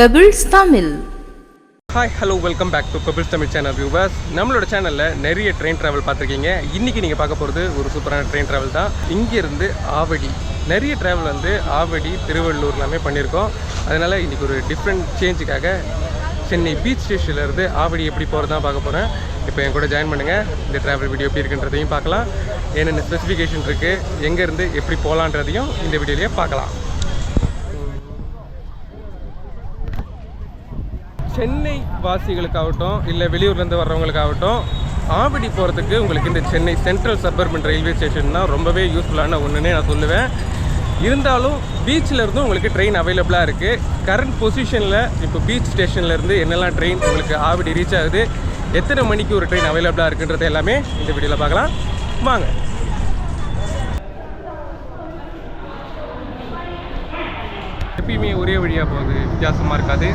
Pebbles Tamil hi hello welcome back to Pebbles Tamil channel viewers நம்மளோட சேனலில் நிறைய train travel பார்த்துருக்கீங்க. இன்றைக்கி நீங்கள் பார்க்க போகிறது ஒரு சூப்பரான ட்ரெயின் ட்ராவல் தான். இங்கேருந்து ஆவடி. நிறைய ட்ராவல் வந்து ஆவடி திருவள்ளூர் எல்லாமே பண்ணியிருக்கோம். அதனால் இன்றைக்கி ஒரு டிஃப்ரெண்ட் சேஞ்சுக்காக சென்னை பீச் ஸ்டேஷன்லேருந்து ஆவடி எப்படி போகிறது தான் பார்க்க போகிறேன் இப்போ என் கூட ஜாயின் பண்ணுங்கள் இந்த ட்ராவல் வீடியோ எப்படி இருக்குன்றதையும் பார்க்கலாம். என்னென்ன ஸ்பெசிஃபிகேஷன் இருக்குது எங்கேருந்து எப்படி போகலான்றதையும் இந்த வீடியோலேயே பார்க்கலாம். சென்னை வாசிகளுக்காகட்டும் இல்லை வெளியூர்லேருந்து வர்றவங்களுக்காகட்டும் ஆவடி போகிறதுக்கு உங்களுக்கு இந்த Chennai central suburban railway station தான் ரொம்பவே யூஸ்ஃபுல்லான ஒன்றுனே நான் சொல்லுவேன். இருந்தாலும் பீச்சில் இருந்தும் உங்களுக்கு ட்ரெயின் அவைலபிளாக இருக்குது கரண்ட் பொசிஷனில் இப்போ பீச் ஸ்டேஷன்லேருந்து என்னெல்லாம் ட்ரெயின் உங்களுக்கு ஆவடி ரீச் ஆகுது எத்தனை மணிக்கு ஒரு ட்ரெயின் அவைலபிளாக இருக்குன்றது எல்லாமே இந்த வீடியோவில் பார்க்கலாம். வாங்க. எப்பயுமே ஒரே வழியாக போகுது வித்தியாசமாக இருக்காது.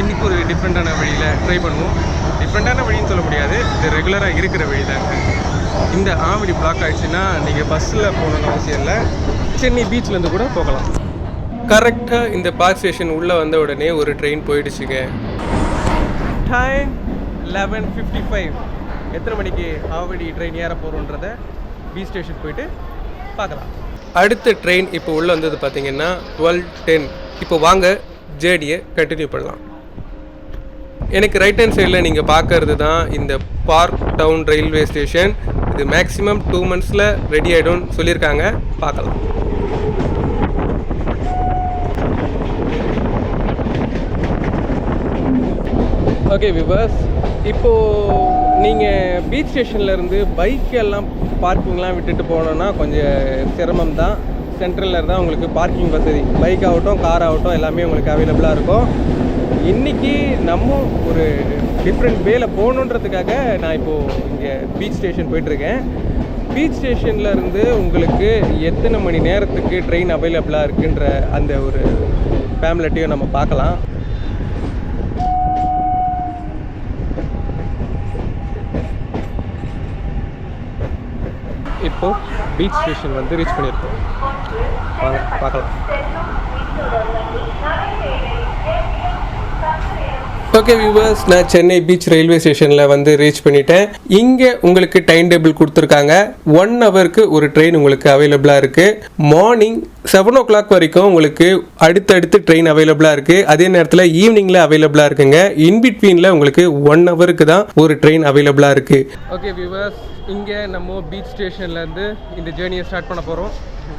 இன்றைக்கி ஒரு டிஃப்ரெண்ட்டான வழியில் ட்ரை பண்ணுவோம். டிஃப்ரெண்ட்டான வழின்னு சொல்ல முடியாது. இது ரெகுலராக இருக்கிற வழி தாங்க. இந்த ஆவடி பிளாக் ஆகிடுச்சுன்னா நீங்கள் பஸ்ஸில் போகணுன்னு அவசியம் இல்லை. சென்னை பீச்லேருந்து கூட போகலாம். கரெக்டாக இந்த பார்க் ஸ்டேஷன் உள்ளே வந்த உடனே ஒரு ட்ரெயின் போயிடுச்சுங்க. டைம் லெவன் ஃபிஃப்டி ஃபைவ் எத்தனை மணிக்கு ஆவடி ட்ரெயின் ஏற போகிறோன்றத பீச் ஸ்டேஷன் போயிட்டு பார்க்கலாம். அடுத்த ட்ரெயின் இப்போ உள்ளே வந்தது பார்த்தீங்கன்னா டுவெல் டென் இப்போ வாங்க ஜேர்னியை கண்டினியூ பண்ணலாம். எனக்கு ரைட் ஹேண்ட் சைடில் நீங்கள் பார்க்கறது தான் இந்த பார்க் டவுன் ரயில்வே ஸ்டேஷன் இது மேக்ஸிமம் டூ மந்த்ஸில் ரெடி ஆகிடும்னு சொல்லியிருக்காங்க. பார்க்கலாம். ஓகே விவர்ஸ் இப்போது நீங்கள் பீச் ஸ்டேஷன்லேருந்து பைக்கெல்லாம் பார்க்கிங்லாம் விட்டுட்டு போனோன்னா கொஞ்சம் சிரமம் தான் சென்ட்ரலில் தான் உங்களுக்கு பார்க்கிங் வசதி. பைக் ஆகட்டும் கார் ஆகட்டும் எல்லாமே உங்களுக்கு அவைலபிளாக இருக்கும். இன்றைக்கி நம்ம ஒரு டிஃப்ரெண்ட் வேல போகணுன்றதுக்காக நான் இப்போது இங்கே பீச் ஸ்டேஷன் போயிட்டுருக்கேன். பீச் ஸ்டேஷனில் இருந்து உங்களுக்கு எத்தனை மணி நேரத்துக்கு ட்ரெயின் அவைலபிளாக இருக்குன்ற அந்த ஒரு ஃபேமிலிட்டியும் நம்ம பார்க்கலாம். இப்போ பீச் ஸ்டேஷன் வந்து ரீச் பண்ணியிருக்கோம். வாங்க பார்க்கலாம். ஓகே வியூவர்ஸ் நான் சென்னை பீச் ரயில்வே ஸ்டேஷனில் வந்து ரீச் பண்ணிட்டேன். இங்கே உங்களுக்கு டைம் டேபிள் கொடுத்துருக்காங்க. ஒன் ஹவருக்கு ஒரு ட்ரெயின் உங்களுக்கு அவைலபிளாக இருக்குது மார்னிங் செவன் ஓ கிளாக் வரைக்கும் உங்களுக்கு அடுத்தடுத்து ட்ரெயின் அவைலபிளாக இருக்குது அதே நேரத்தில் ஈவினிங்கில் அவைலபிளாக இருக்குங்க. இன்பிட்வீனில் உங்களுக்கு ஒன் ஹவருக்கு தான் ஒரு ட்ரெயின் அவைலபிளாக இருக்குது ஓகே வியூவர்ஸ் இங்கே நம்ம பீச் ஸ்டேஷன்லேருந்து இந்த ஜேர்னியை ஸ்டார்ட் பண்ண போகிறோம்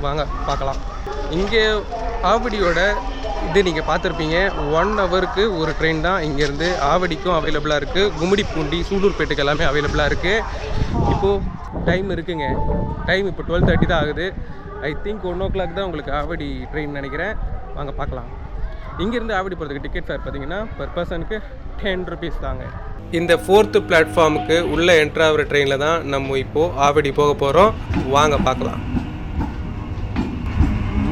வாங்க பார்க்கலாம். இங்கே ஆவடியோட இது நீங்கள் பார்த்துருப்பீங்க. ஒன் ஹவருக்கு ஒரு ட்ரெயின் தான் இங்கேருந்து ஆவடிக்கும் அவைலபிளாக இருக்குது கும்மிடிப்பூண்டி சூலூர்பேட்டுக்கு எல்லாமே அவைலபிளாக இருக்குது இப்போது டைம் இருக்குங்க. டைம் இப்போ டுவெல் தேர்ட்டி தான் ஆகுது. I think one o'clock தான் உங்களுக்கு ஆவடி ட்ரெயின் நினைக்கிறேன். வாங்க பார்க்கலாம். இங்கேருந்து ஆவடி போகிறதுக்கு டிக்கெட் ஃபேர் பார்த்தீங்கன்னா பர் பர்சனுக்கு டென் ருபீஸ் தாங்க. இந்த ஃபோர்த்து பிளாட்ஃபார்முக்கு உள்ளே என்ட்ராகிற ட்ரெயினில் தான் நம்ம இப்போது ஆவடி போக போகிறோம் வாங்க பார்க்கலாம்.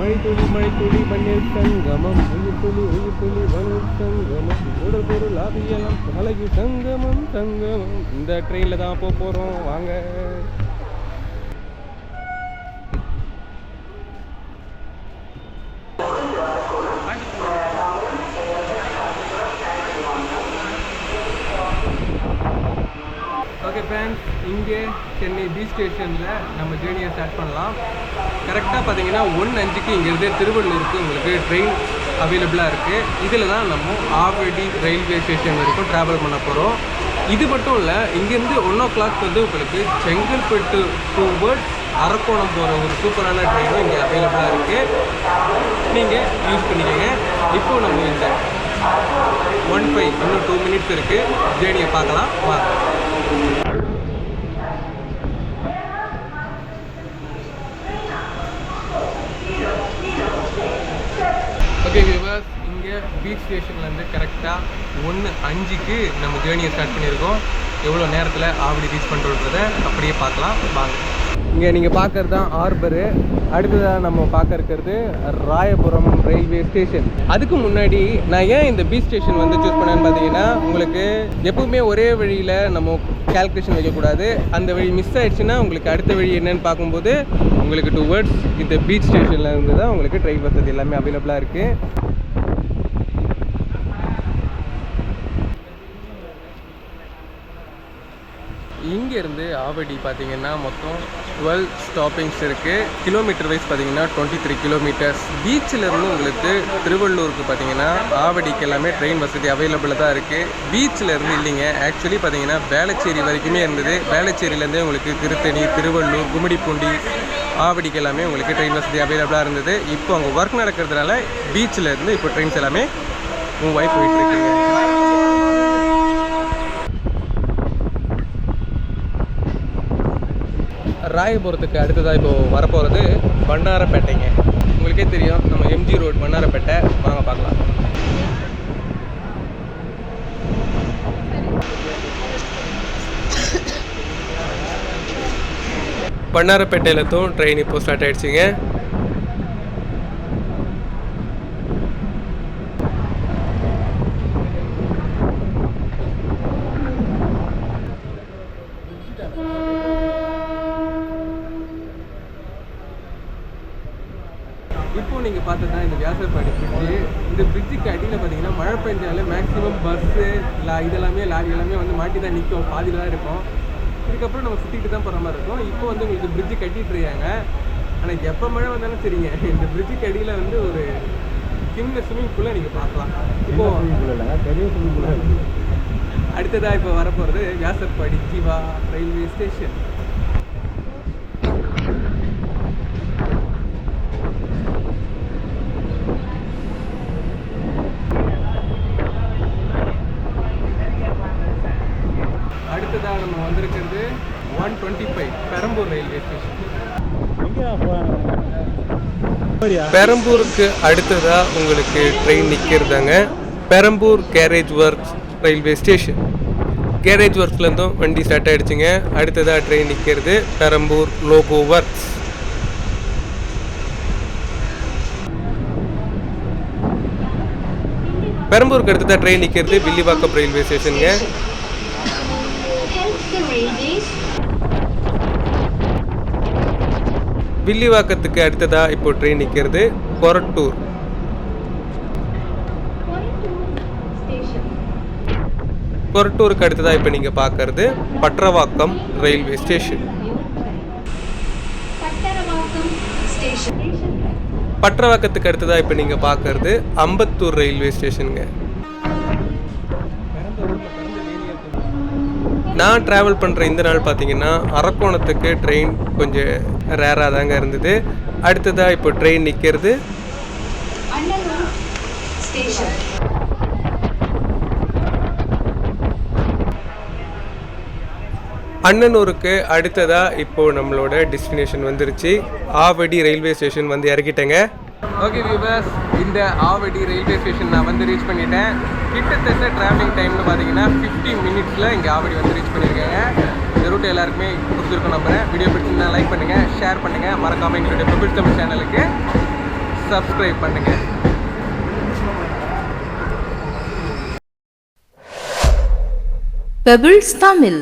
மணித்துளி மணித்துளி மண்ணில் சங்கமம் உயிர்த்துளி உயிர்த்துளி உயிர் சங்கமம் உடல் பொருள் ஆவியெல்லாம் அழகு சங்கமம் சங்கமம் இந்த ட்ரெயினில் தான் போக போகிறோம் வாங்க. ஓகே ஃப்ரெண்ட்ஸ் இங்கே சென்னை பீச் ஸ்டேஷனில் நம்ம ஜேர்னியை ஸ்டார்ட் பண்ணலாம். கரெக்டாக பார்த்தீங்கன்னா ஒன் அஞ்சுக்கு இங்கேருந்து திருவள்ளூருக்கு உங்களுக்கு ட்ரெயின் அவைலபிளாக இருக்குது இதில் தான் நம்ம ஆவடி ரயில்வே ஸ்டேஷன் வரைக்கும் ட்ராவல் பண்ண போகிறோம் இது மட்டும் இல்லை இங்கேருந்து ஒன் ஓ கிளாக் வந்து உங்களுக்கு செங்கல்பட்டு டூவர்ட் அரக்கோணம் போகிற ஒரு சூப்பரான ட்ரெயினும் இங்கே அவைலபிளாக இருக்குது நீங்கள் யூஸ் பண்ணிக்கோங்க. இப்போ நம்ம இந்த ஒன் ஃபைவ் இன்னும் டூ மினிட்ஸ் இருக்குது ஜேர்னியை பார்க்கலாம். வாங்க ஓகே வியூவர்ஸ் இங்கே பீச் ஸ்டேஷன்லேருந்து கரெக்டாக ஒன்று அஞ்சுக்கு நம்ம ஜேர்னியை ஸ்டார்ட் பண்ணியிருக்கோம். எவ்வளோ நேரத்தில் ஆவடி ரீச் பண்ணுறத அப்படியே பார்க்கலாம். வாங்க. இங்கே நீங்கள் பார்க்குறது தான் ஆர்பரு அடுத்ததாக நம்ம பார்க்க இருக்கிறது ராயபுரம் ரயில்வே ஸ்டேஷன் அதுக்கு முன்னாடி நான் ஏன் இந்த பீச் ஸ்டேஷன் வந்து சூஸ் பண்ணேன்னு பார்த்தீங்கன்னா உங்களுக்கு எப்பவுமே ஒரே வழியில் நம்ம கேல்குலேஷன் வைக்கக்கூடாது. அந்த வழி மிஸ் ஆயிடுச்சுன்னா உங்களுக்கு அடுத்த வழி என்னன்னு பார்க்கும்போது உங்களுக்கு டுவர்ட்ஸ் இந்த பீச் ஸ்டேஷனில் இருந்து தான் உங்களுக்கு ட்ரெயின் வசதி எல்லாமே அவைலபிளாக இருக்குது இங்கேருந்து ஆவடி பார்த்தீங்கன்னா மொத்தம் டுவெல் ஸ்டாப்பிங்ஸ் இருக்குது கிலோமீட்டர் வைஸ் பார்த்தீங்கன்னா டுவெண்ட்டி த்ரீ கிலோமீட்டர்ஸ் இருந்து உங்களுக்கு திருவள்ளூருக்கு பார்த்தீங்கன்னா ஆவடிக்கு எல்லாமே ட்ரெயின் வசதி அவைலபிளாக தான் இருக்குது பீச்சில் இருந்து இல்லைங்க. ஆக்சுவலி பார்த்தீங்கன்னா வேளச்சேரி வரைக்குமே இருந்தது. வேளச்சேரியிலேருந்தே உங்களுக்கு திருத்தணி திருவள்ளூர் கும்மிடிப்பூண்டி ஆவடிக்கு எல்லாமே உங்களுக்கு ட்ரெயின் வசதி அவைலபிளாக இருந்தது. இப்போ அங்கே ஒர்க் நடக்கிறதுனால பீச்சில் இருந்து இப்போ ட்ரெயின்ஸ் எல்லாமே மூவ் ஆகி போயிட்டுருக்குங்க ராயபுரத்துக்கு அடுத்ததாக இப்போது வரப்போகிறது வண்ணாரப்பேட்டைங்க உங்களுக்கே தெரியும் நம்ம எம்ஜி ரோட் வண்ணாரப்பேட்டை வாங்க பார்க்கலாம். வண்ணாரப்பேட்டையில் தான் ட்ரெயின் இப்போ ஸ்டார்ட் ஆகிடுச்சிங்க இப்போ நீங்கள் பார்த்தது தான் இந்த வியாசர்பாடி பிரிட்ஜு இந்த பிரிட்ஜுக்கு அடியில் பார்த்தீங்கன்னா மழை பெஞ்சாலே மேக்ஸிமம் பஸ்ஸு லா இதெல்லாமே லாரி எல்லாமே வந்து மாட்டி தான் நிற்கும் பாதியில் தான் இருக்கும். இதுக்கப்புறம் நம்ம சுற்றிட்டு தான் போகிற மாதிரி இருக்கும். இப்போ வந்து உங்களுக்கு பிரிட்ஜு கட்டிட்டு இருக்காங்க. ஆனால் எப்போ மழை வந்தாலும் சரிங்க. இந்த பிரிட்ஜுக்கு அடியில் வந்து ஒரு சின்ன ஸ்விம்மிங் பூலை நீங்கள் பார்க்கலாம். இப்போ பெரிய ஸ்விம்மிங் அடுத்ததாக இப்போ வரப்போகிறது வியாசர்பாடி ஜீவா ரயில்வே ஸ்டேஷன் அடுத்ததாக நம்ம வந்திருக்கிறது one twenty five Perambur railway station பெரம்பூருக்கு அடுத்ததாக உங்களுக்கு train நிற்கிறதாங்க Perambur carriage works railway station carriage ஒர்க்ஸ்லேருந்தும் வண்டி ஸ்டார்ட் ஆகிடுச்சிங்க அடுத்ததாக ட்ரெயின் நிற்கிறது பெரம்பூர் லோகோ ஒர்க்ஸ் பெரம்பூருக்கு அடுத்ததாக ட்ரெயின் நிற்கிறது வில்லிவாக்கம் ரயில்வே ஸ்டேஷனுங்க வில்லிவாக்கத்துக்கு அடுத்ததாக இப்போ ட்ரெயின் நிற்கிறது கொரட்டூர். கொரட்டூருக்கு அடுத்ததாக இப்போ நீங்கள் பார்க்கறது பட்ரவாக்கம் ரயில்வே ஸ்டேஷன். பட்ரவாக்கத்துக்கு அடுத்ததாக இப்போ நீங்கள் பார்க்கறது அம்பத்தூர் ரயில்வே ஸ்டேஷனுங்க நான் ட்ராவல் பண்ணுற இந்த நாள் பார்த்தீங்கன்னா அரக்கோணத்துக்கு ட்ரெயின் கொஞ்சம் ரேராக தாங்க இருந்தது. அடுத்ததாக இப்போ ட்ரெயின் நிற்கிறது அண்ணனூருக்கு அடுத்ததாக இப்போது நம்மளோட டெஸ்டினேஷன் வந்துருச்சு. ஆவடி ரயில்வே ஸ்டேஷன் வந்து இறக்கிட்டேங்க. ஓகே வியூவர்ஸ் இந்த ஆவடி ரயில்வே ஸ்டேஷன் நான் வந்து ரீச் பண்ணிட்டேன். கிட்டத்தட்ட டிராவலிங் டைம்னு பார்த்தீங்கன்னா ஃபிஃப்டி மினிட்ஸில் இங்கே ஆவடி வந்து ரீச் பண்ணியிருக்கேங்க இந்த ரூட் எல்லாருக்குமே பிடிச்சிருக்கும் நம்புறேன். வீடியோ பிடிச்சிருந்தா லைக் பண்ணுங்கள் ஷேர் பண்ணுங்கள் மறக்காமல் எங்களுடைய பபிள் தமிழ் சேனலுக்கு சப்ஸ்கிரைப் பண்ணுங்கள் பெபிள்ஸ் தமிழ்